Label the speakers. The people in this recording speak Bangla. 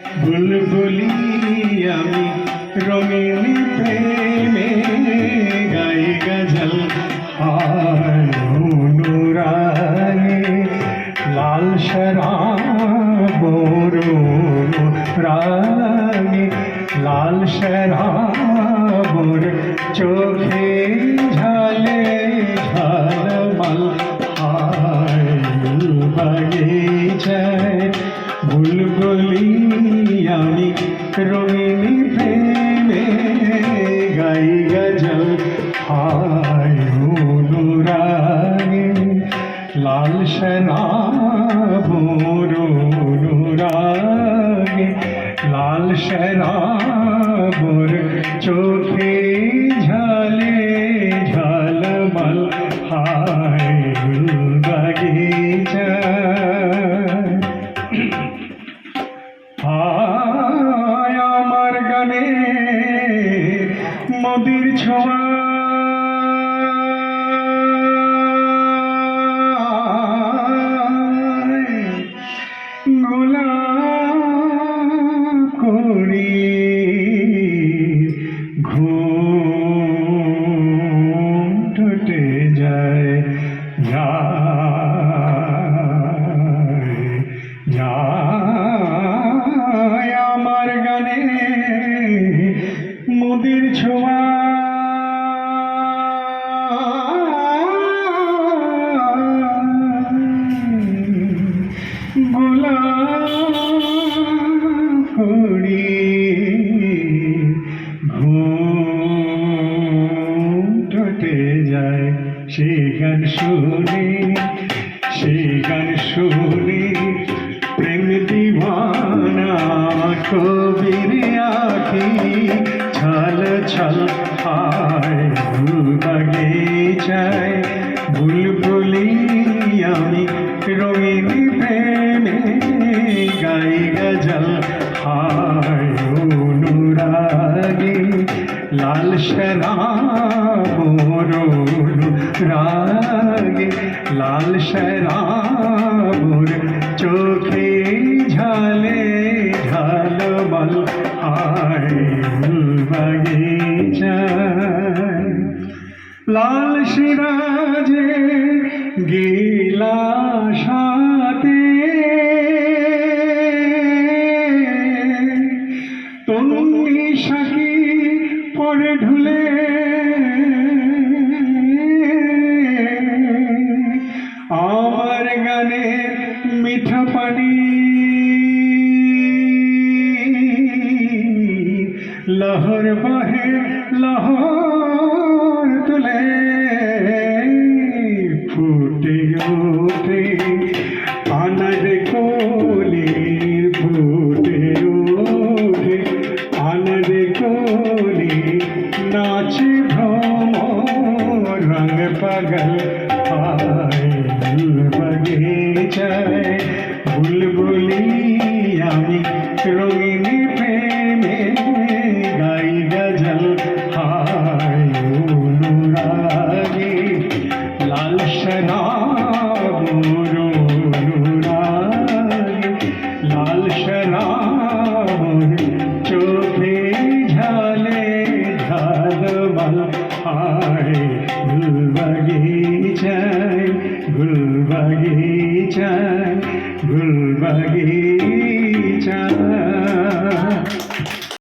Speaker 1: বুলবুলি আমি রঙিন প্রেমে গাই গজল অনুরাগে লাল শরাব রাগে লাল শরাবর চোখে আমি রঙিনী প্রেমে গাই গজল হায় অনুরাগে লাল শরাবর অনুরাগে লাল শরাবর চোখে মোদির ছোঁয়া। ঘুম যায় যায় সেই গান শুনি সেই গান শুনি। প্রেম দিবানা কবির আখি ছল ছল হায় বাগিচায় লাল শরাব রাগে লাল শরাবর চোখে ঝালে ঝালমল আয় বাগিচায় লাল সিরাজে গিলা সাথে পরে ঢুলে আমার গানে মিঠা পানি লহর বহে লহর তুলে ফুটে লাল শরাব চোখে ঝালে ঝালমাল আয় গুলবাগিচায় গুলবাগিচায় গুলবাগিচায়